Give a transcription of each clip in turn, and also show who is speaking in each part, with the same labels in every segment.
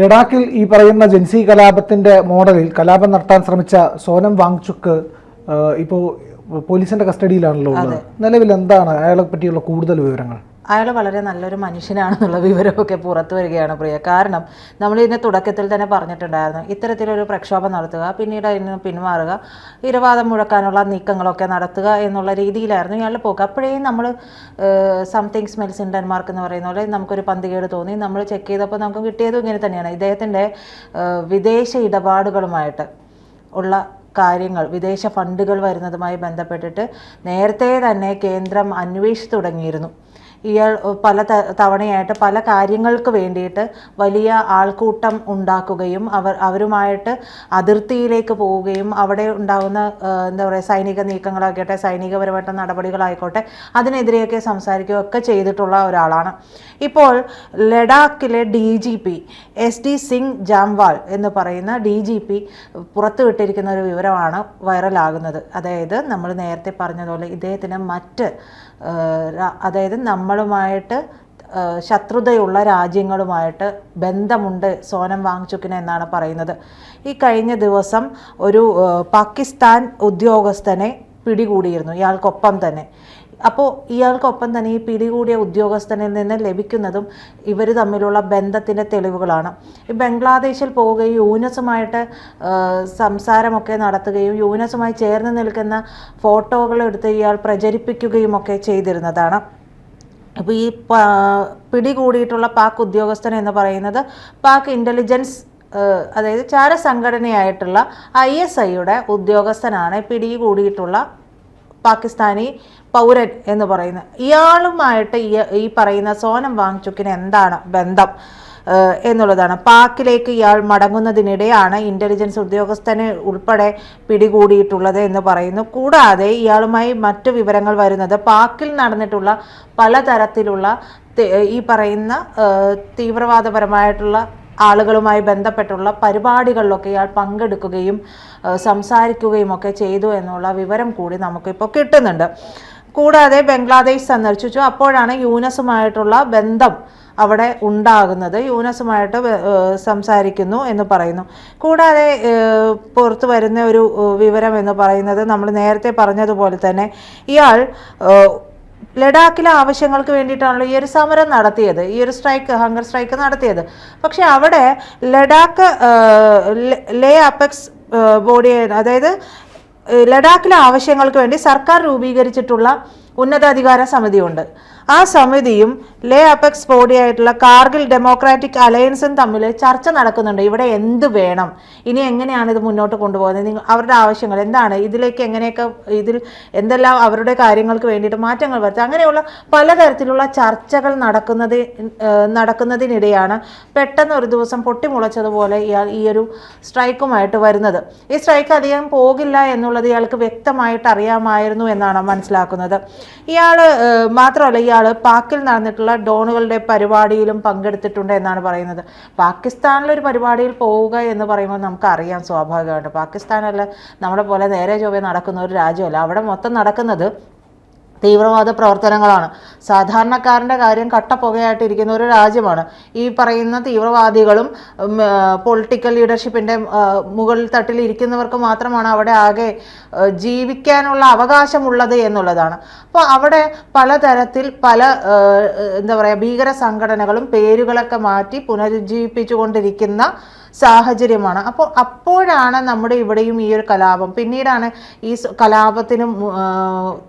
Speaker 1: ലഡാക്കിൽ ഈ പറയുന്ന ജൻസി കലാപത്തിന്റെ മോഡലിൽ കലാപം നടത്താൻ ശ്രമിച്ച സോനം വാങ്ചുക്ക് ഇപ്പോൾ പോലീസിന്റെ കസ്റ്റഡിയിലാണല്ലോ ഉള്ളത്. നിലവിൽ എന്താണ് അയാളെ പറ്റിയുള്ള കൂടുതൽ വിവരങ്ങൾ?
Speaker 2: അയാൾ വളരെ നല്ലൊരു മനുഷ്യനാണെന്നുള്ള വിവരമൊക്കെ പുറത്തു വരികയാണ് പ്രിയ. കാരണം നമ്മൾ ഇതിന്റെ തുടക്കത്തിൽ തന്നെ പറഞ്ഞിട്ടുണ്ടായിരുന്നു. ഇത്തരത്തിലൊരു പ്രക്ഷോഭം നടത്തുക പിന്നീട് അതിൽ നിന്ന് പിന്മാറുക ഇരവാദം മുഴക്കാനുള്ള നീക്കങ്ങളൊക്കെ നടത്തുക എന്നുള്ള രീതിയിലായിരുന്നു ഇയാളുടെ പോക്ക്. അപ്പോഴേ നമ്മൾ സംതിങ് സ്മെൽസ് ഇൻ ഡെൻമാർക്ക് എന്ന് പറയുന്ന പോലെ നമുക്കൊരു പന്തികേട് തോന്നി. നമ്മൾ ചെക്ക് ചെയ്തപ്പോൾ നമുക്ക് കിട്ടിയതും ഇങ്ങനെ തന്നെയാണ്. ഇദ്ദേഹത്തിന്റെ വിദേശ ഇടപാടുകളുമായിട്ട് ഉള്ള കാര്യങ്ങൾ വിദേശ ഫണ്ടുകൾ വരുന്നതുമായി ബന്ധപ്പെട്ടിട്ട് നേരത്തെ തന്നെ കേന്ദ്രം അന്വേഷിച്ചു തുടങ്ങിയിരുന്നു. ഇയാൾ പല തവണയായിട്ട് പല കാര്യങ്ങൾക്ക് വേണ്ടിയിട്ട് വലിയ ആൾക്കൂട്ടം ഉണ്ടാക്കുകയും അവർ അവരുമായിട്ട് അതിർത്തിയിലേക്ക് പോവുകയും അവിടെ ഉണ്ടാകുന്ന എന്താ പറയുക സൈനിക നീക്കങ്ങളായിക്കോട്ടെ സൈനികപരമായിട്ടുള്ള നടപടികളായിക്കോട്ടെ അതിനെതിരെയൊക്കെ സംസാരിക്കുകയും ഒക്കെ ചെയ്തിട്ടുള്ള ഒരാളാണ്. ഇപ്പോൾ ലഡാക്കിലെ D G P S D Singh Jamwal എന്ന് പറയുന്ന ഡി ജി പി പുറത്തുവിട്ടിരിക്കുന്ന ഒരു വിവരമാണ് വൈറലാകുന്നത്. അതായത് നമ്മൾ നേരത്തെ പറഞ്ഞതുപോലെ ഇദ്ദേഹത്തിന് മറ്റ് അതായത് നമ്മളുമായിട്ട് ശത്രുതയുള്ള രാജ്യങ്ങളുമായിട്ട് ബന്ധമുണ്ട് സോനം വാങ്ചുക്കിന് എന്നാണ് പറയുന്നത്. ഈ കഴിഞ്ഞ ദിവസം ഒരു പാകിസ്ഥാൻ ഉദ്യോഗസ്ഥനെ പിടികൂടിയിരുന്നു ഇയാൾക്കൊപ്പം തന്നെ. അപ്പോൾ ഇയാൾക്കൊപ്പം തന്നെ ഈ പിടികൂടിയ ഉദ്യോഗസ്ഥനിൽ നിന്ന് ലഭിക്കുന്നതും ഇവർ തമ്മിലുള്ള ബന്ധത്തിന്റെ തെളിവുകളാണ്. ഈ ബംഗ്ലാദേശിൽ പോവുകയും യൂനസുമായിട്ട് സംസാരമൊക്കെ നടത്തുകയും യൂനസുമായി ചേർന്ന് നിൽക്കുന്ന ഫോട്ടോകൾ എടുത്ത് ഇയാൾ പ്രചരിപ്പിക്കുകയും ഒക്കെ ചെയ്തിരുന്നതാണ്. അപ്പോൾ ഈ പിടികൂടിയിട്ടുള്ള പാക് ഉദ്യോഗസ്ഥൻ എന്ന് പറയുന്നത് പാക് ഇന്റലിജൻസ് അതായത് ചാരസംഘടനയായിട്ടുള്ള ഐ എസ് ഐയുടെ ഉദ്യോഗസ്ഥനാണ് പിടികൂടിയിട്ടുള്ള പാകിസ്ഥാനി പൗരൻ എന്ന് പറയുന്നത് ഇയാളുമായിട്ട് ഈ- പറയുന്ന സോനം വാങ്ചുക്കിന് എന്താണ് ബന്ധം? എന്നുള്ളതാണ്. പാക്കിലേക്ക് ഇയാൾ മടങ്ങുന്നതിനിടെയാണ് ഇന്റലിജൻസ് ഉദ്യോഗസ്ഥനെ ഉൾപ്പെടെ പിടികൂടിയിട്ടുള്ളത് എന്ന് പറയുന്നു. കൂടാതെ ഇയാളുമായി മറ്റു വിവരങ്ങൾ വരുന്നത് പാക്കിൽ നടന്നിട്ടുള്ള പലതരത്തിലുള്ള ഈ പറയുന്ന തീവ്രവാദപരമായിട്ടുള്ള ആളുകളുമായി ബന്ധപ്പെട്ടുള്ള പരിപാടികളിലൊക്കെ ഇയാൾ പങ്കെടുക്കുകയും സംസാരിക്കുകയും ഒക്കെ ചെയ്തു എന്നുള്ള വിവരം കൂടി നമുക്കിപ്പോൾ കിട്ടുന്നുണ്ട്. കൂടാതെ ബംഗ്ലാദേശ് സന്ദർശിച്ചു. അപ്പോഴാണ് യൂനസുമായിട്ടുള്ള ബന്ധം അവിടെ ഉണ്ടാകുന്നത്. യൂനസുമായിട്ട് സംസാരിക്കുന്നു എന്ന് പറയുന്നു. കൂടാതെ പുറത്തു വരുന്ന ഒരു വിവരം എന്ന് പറയുന്നത് നമ്മൾ നേരത്തെ പറഞ്ഞതുപോലെ തന്നെ ഇയാൾ ലഡാക്കിലെ ആവശ്യങ്ങൾക്ക് വേണ്ടിയിട്ടാണല്ലോ ഈ ഒരു സമരം നടത്തിയത് ഈ ഒരു സ്ട്രൈക്ക് ഹങ്കർ സ്ട്രൈക്ക് നടത്തിയത്. പക്ഷെ അവിടെ ലഡാക്ക് ലെ- അപെക്സ് ബോഡി അതായത് ലഡാക്കിലെ ആവശ്യങ്ങൾക്ക് വേണ്ടി സർക്കാർ രൂപീകരിച്ചിട്ടുള്ള ഉന്നതാധികാര സമിതിയുണ്ട്. ആ സമിതിയും ലേ അപെക്സ് ബോഡിയായിട്ടുള്ള കാർഗിൽ ഡെമോക്രാറ്റിക് അലയൻസും തമ്മിൽ ചർച്ച നടക്കുന്നുണ്ട്. ഇവിടെ എന്ത് വേണം? ഇനി എങ്ങനെയാണ് ഇത് മുന്നോട്ട് കൊണ്ടുപോകുന്നത്? നിങ്ങൾ അവരുടെ ആവശ്യങ്ങൾ എന്താണ്? ഇതിലേക്ക് എങ്ങനെയൊക്കെ ഇതിൽ എന്തെല്ലാം അവരുടെ കാര്യങ്ങൾക്ക് വേണ്ടിയിട്ട് മാറ്റങ്ങൾ വരുത്തുക? അങ്ങനെയുള്ള പലതരത്തിലുള്ള ചർച്ചകൾ നടക്കുന്നത് നടക്കുന്നതിനിടെയാണ് പെട്ടെന്ന് ഒരു ദിവസം പൊട്ടിമുളച്ചതുപോലെ ഇയാൾ ഈ ഒരു സ്ട്രൈക്കുമായിട്ട് വരുന്നത്. ഈ സ്ട്രൈക്ക് അധികം പോകില്ല എന്നുള്ളത് ഇയാൾക്ക് വ്യക്തമായിട്ട് അറിയാമായിരുന്നു എന്നാണ് മനസ്സിലാക്കുന്നത്. ഇയാൾ മാത്രമല്ല ഇയാൾ പാക്കിൽ നടന്നിട്ടുള്ള ഡോണുകളുടെ പരിപാടിയിലും പങ്കെടുത്തിട്ടുണ്ട് എന്നാണ് പറയുന്നത്. പാകിസ്ഥാനിലൊരു പരിപാടിയിൽ പോവുക എന്ന് പറയുമ്പോൾ നമുക്കറിയാം സ്വാഭാവികമായിട്ട്. പാകിസ്ഥാനല്ല നമ്മളെ പോലെ നേരെ ചൊവ്വേ നടക്കുന്ന ഒരു രാജ്യമല്ല. അവിടെ മൊത്തം നടക്കുന്നത് തീവ്രവാദ പ്രവർത്തനങ്ങളാണ്. സാധാരണക്കാരന്റെ കാര്യം കട്ടപ്പുകയായിട്ടിരിക്കുന്ന ഒരു രാജ്യമാണ്. ഈ പറയുന്ന തീവ്രവാദികളും പൊളിറ്റിക്കൽ ലീഡർഷിപ്പിന്റെ മുകളിൽ തട്ടിൽ ഇരിക്കുന്നവർക്ക് മാത്രമാണ് അവിടെ ആകെ ജീവിക്കാനുള്ള അവകാശമുള്ളത് എന്നുള്ളതാണ്. അപ്പോൾ അവിടെ പലതരത്തിൽ പല എന്താ പറയുക ഭീകര സംഘടനകളും പേരുകളൊക്കെ മാറ്റി പുനരുജ്ജീവിപ്പിച്ചുകൊണ്ടിരിക്കുന്ന സാഹചര്യമാണ്. അപ്പോൾ അപ്പോഴാണ് നമ്മുടെ ഇവിടെയും ഈ ഒരു കലാപം. പിന്നീടാണ് ഈ കലാപത്തിനും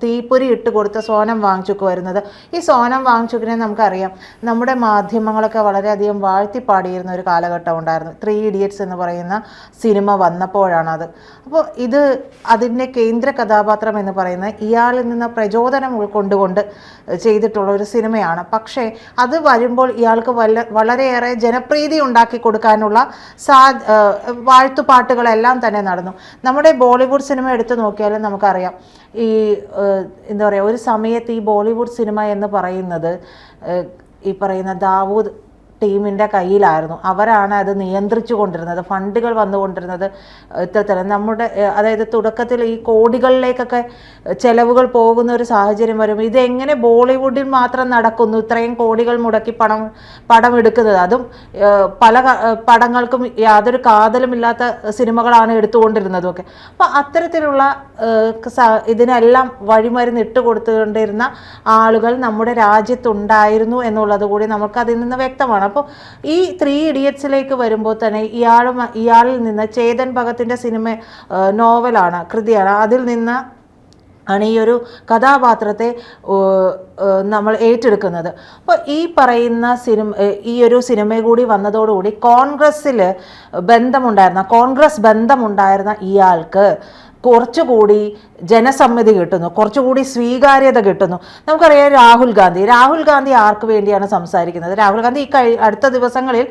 Speaker 2: തീപ്പൊരി ഇട്ട് കൊടുത്ത സോനം വാങ്ചുക്ക് വരുന്നത്. ഈ സോനം വാങ്ചുക്കിനെ നമുക്കറിയാം. നമ്മുടെ മാധ്യമങ്ങളൊക്കെ വളരെയധികം വാഴ്ത്തിപ്പാടിയിരുന്ന ഒരു കാലഘട്ടം ഉണ്ടായിരുന്നു. ത്രീ ഇഡിയറ്റ്സ് എന്ന് പറയുന്ന സിനിമ വന്നപ്പോഴാണ് അത് അപ്പോൾ ഇത് അതിന്റെ കേന്ദ്ര കഥാപാത്രം എന്ന് പറയുന്നത് ഇയാളിൽ നിന്ന് പ്രചോദനം ഉൾക്കൊണ്ടുകൊണ്ട് ചെയ്തിട്ടുള്ള ഒരു സിനിമയാണ്. പക്ഷേ അത് വരുമ്പോൾ ഇയാൾക്ക് വല്ല വളരെയേറെ ജനപ്രീതി ഉണ്ടാക്കി കൊടുക്കാനുള്ള സാ വാഴ്ത്തുപാട്ടുകളെല്ലാം തന്നെ നടന്നു. നമ്മുടെ ബോളിവുഡ് സിനിമ എടുത്തു നോക്കിയാലും നമുക്കറിയാം. ഈ എന്താ പറയുക ഒരു സമയത്ത് ഈ ബോളിവുഡ് സിനിമ എന്ന് പറയുന്നത് ഈ പറയുന്ന ദാവൂദ് ടീമിന്റെ കയ്യിലായിരുന്നു. അവരാണ് അത് നിയന്ത്രിച്ചു കൊണ്ടിരുന്നത്. ഫണ്ടുകൾ വന്നുകൊണ്ടിരുന്നത് ഇത്തരത്തിൽ നമ്മുടെ അതായത് തുടക്കത്തിൽ ഈ കോടികളിലേക്കൊക്കെ ചെലവുകൾ പോകുന്ന ഒരു സാഹചര്യം വരും ഇതെങ്ങനെ ബോളിവുഡിൽ മാത്രം നടക്കുന്നു? ഇത്രയും കോടികൾ മുടക്കി പണം പടം എടുക്കുന്നത്. അതും പല പടങ്ങൾക്കും യാതൊരു കാതലുമില്ലാത്ത സിനിമകളാണ് എടുത്തുകൊണ്ടിരുന്നതും ഒക്കെ. അപ്പം അത്തരത്തിലുള്ള ഇതിനെല്ലാം വഴിമരുന്ന് ഇട്ട് കൊടുത്തുകൊണ്ടിരുന്ന ആളുകൾ നമ്മുടെ രാജ്യത്തുണ്ടായിരുന്നു എന്നുള്ളത് കൂടി നമുക്ക് അതിൽ നിന്ന് വ്യക്തമാണ്. അപ്പോൾ ഈ ത്രീ ഇഡിയറ്റ്സിലേക്ക് വരുമ്പോൾ തന്നെ ഇയാളും ഇയാളിൽ നിന്ന് ചേതൻ ഭഗത്തിന്റെ സിനിമ നോവലാണ് കൃതിയാണ്. അതിൽ നിന്ന് ആണ് ഈ ഒരു കഥാപാത്രത്തെ നമ്മൾ ഏറ്റെടുക്കുന്നത്. അപ്പോൾ ഈ പറയുന്ന സിനിമ ഈ ഒരു സിനിമ കൂടി വന്നതോടുകൂടി കോൺഗ്രസ്സിൽ ബന്ധമുണ്ടായിരുന്ന കോൺഗ്രസ് ബന്ധമുണ്ടായിരുന്ന ഇയാൾക്ക് കുറച്ചുകൂടി ജനസമ്മതി കിട്ടുന്നു കുറച്ചുകൂടി സ്വീകാര്യത കിട്ടുന്നു. നമുക്കറിയാം രാഹുൽ ഗാന്ധി. രാഹുൽ ഗാന്ധി ആർക്ക് വേണ്ടിയാണ് സംസാരിക്കുന്നത്? രാഹുൽ ഗാന്ധി ഈ കഴി അടുത്ത ദിവസങ്ങളിൽ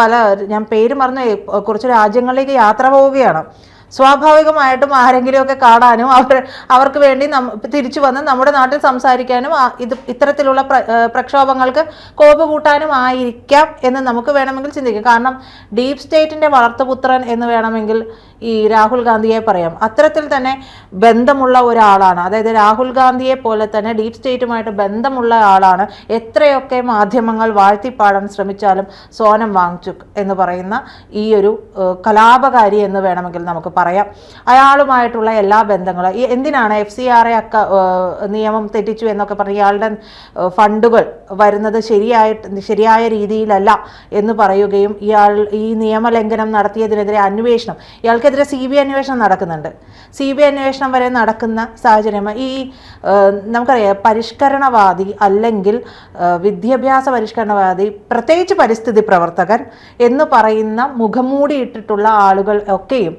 Speaker 2: പല ഞാൻ പേര് മറന്നു കുറച്ച് രാജ്യങ്ങളിലേക്ക് യാത്ര പോവുകയാണ്. സ്വാഭാവികമായിട്ടും ആരെങ്കിലുമൊക്കെ കാണാനും അവർ അവർക്ക് വേണ്ടി തിരിച്ചു വന്ന് നമ്മുടെ നാട്ടിൽ സംസാരിക്കാനും ഇത് ഇത്തരത്തിലുള്ള പ്ര പ്രക്ഷോഭങ്ങൾക്ക് കോപ് കൂട്ടാനും ആയിരിക്കാം എന്ന് നമുക്ക് വേണമെങ്കിൽ ചിന്തിക്കാം. കാരണം ഡീപ് സ്റ്റേറ്റിന്റെ വളർത്തുപുത്രൻ എന്ന് വേണമെങ്കിൽ ഈ രാഹുൽ ഗാന്ധിയെ പറയാം. അത്തരത്തിൽ തന്നെ ബന്ധമുള്ള ഒരാളാണ്. അതായത് രാഹുൽ ഗാന്ധിയെ പോലെ തന്നെ ഡീപ് സ്റ്റേറ്റുമായിട്ട് ബന്ധമുള്ള ആളാണ് എത്രയൊക്കെ മാധ്യമങ്ങൾ വാഴ്ത്തിപ്പാടാൻ ശ്രമിച്ചാലും സോനം വാങ്ചുക് എന്ന് പറയുന്ന ഈ ഒരു കലാപകാരി എന്ന് വേണമെങ്കിൽ നമുക്ക് പറയാം. അയാളുമായിട്ടുള്ള എല്ലാ ബന്ധങ്ങളും. ഈ എന്തിനാണ് എഫ് സി ആർ എ അക്ക നിയമം തെറ്റിച്ചു എന്നൊക്കെ പറഞ്ഞ് ഇയാളുടെ ഫണ്ടുകൾ വരുന്നത് ശരിയായിട്ട് ശരിയായ രീതിയിലല്ല എന്ന് പറയുകയും ഇയാൾ ഈ നിയമലംഘനം നടത്തിയതിനെതിരെ അന്വേഷണം ഇയാൾക്കെതിരെ സി ബി അന്വേഷണം നടക്കുന്നുണ്ട്. സി ബി അന്വേഷണം വരെ നടക്കുന്ന സാഹചര്യം ഈ നമുക്കറിയാം പരിഷ്കരണവാദി അല്ലെങ്കിൽ വിദ്യാഭ്യാസ പരിഷ്കരണവാദി പ്രത്യേകിച്ച് പരിസ്ഥിതി പ്രവർത്തകൻ എന്ന് പറയുന്ന മുഖംമൂടി ഇട്ടിട്ടുള്ള ആളുകൾ ഒക്കെയും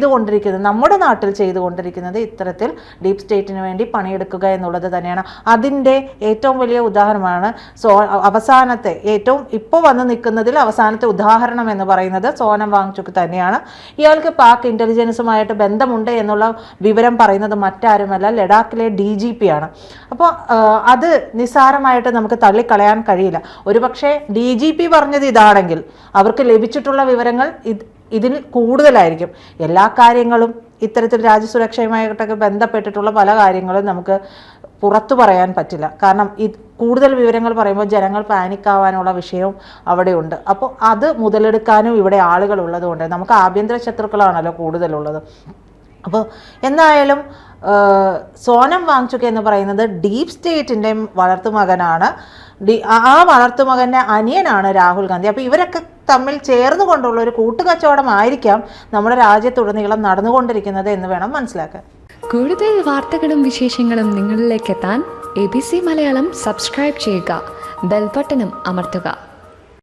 Speaker 2: ചെയ്തുകൊണ്ടിരിക്കുന്നത് നമ്മുടെ നാട്ടിൽ ചെയ്തുകൊണ്ടിരിക്കുന്നത് ഇത്തരത്തിൽ ഡീപ് സ്റ്റേറ്റിന് വേണ്ടി പണിയെടുക്കുക എന്നുള്ളത് തന്നെയാണ്. അതിന്റെ ഏറ്റവും വലിയ ഉദാഹരണമാണ് സോ അവസാനത്തെ ഏറ്റവും ഇപ്പോൾ വന്ന് നിൽക്കുന്നതിൽ അവസാനത്തെ ഉദാഹരണം എന്ന് പറയുന്നത് സോനം വാങ്ചുക്ക് തന്നെയാണ്. ഇയാൾക്ക് പാക് ഇന്റലിജൻസുമായിട്ട് ബന്ധമുണ്ട് എന്നുള്ള വിവരം പറയുന്നത് മറ്റാരുമല്ല ലഡാക്കിലെ ഡി ജി പി ആണ്. അപ്പോൾ അത് നിസ്സാരമായിട്ട് നമുക്ക് തള്ളിക്കളയാൻ കഴിയില്ല. ഒരുപക്ഷെ ഡി ജി പി പറഞ്ഞത് ഇതാണെങ്കിൽ അവർക്ക് ലഭിച്ചിട്ടുള്ള വിവരങ്ങൾ ഇതിൽ കൂടുതലായിരിക്കും. എല്ലാ കാര്യങ്ങളും ഇത്തരത്തിൽ രാജ്യസുരക്ഷയുമായിട്ടൊക്കെ ബന്ധപ്പെട്ടിട്ടുള്ള പല കാര്യങ്ങളും നമുക്ക് പുറത്തു പറയാൻ പറ്റില്ല. കാരണം ഇത് കൂടുതൽ വിവരങ്ങൾ പറയുമ്പോൾ ജനങ്ങൾ പാനിക്കാവാനുള്ള വിഷയവും അവിടെയുണ്ട്. അപ്പോൾ അത് മുതലെടുക്കാനും ഇവിടെ ആളുകൾ ഉള്ളതുകൊണ്ട് നമുക്ക് ആഭ്യന്തര ശത്രുക്കളാണല്ലോ കൂടുതലുള്ളത്. അപ്പോൾ എന്തായാലും സോനം വാങ്ചുക്ക് എന്ന് പറയുന്നത് ഡീപ് സ്റ്റേറ്റിന്റെ വളർത്തുമകനാണ് ഡി ആ- വളർത്തു വളർത്തുമകന്റെ അനിയനാണ് രാഹുൽ ഗാന്ധി. അപ്പോൾ ഇവരൊക്കെ തമ്മിൽ ചേർന്നു കൊണ്ടുള്ള ഒരു കൂട്ടുകച്ചവടമായിരിക്കാം നമ്മുടെ രാജ്യത്തുടനീളം നടന്നുകൊണ്ടിരിക്കുന്നത് എന്ന് വേണം മനസ്സിലാക്കാൻ.
Speaker 3: കൂടുതൽ വാർത്തകളും വിശേഷങ്ങളും നിങ്ങളിലേക്ക് എത്താൻ A B C Malayalam subscribe ചെയ്യുക. ബെൽബട്ടനും അമർത്തുക.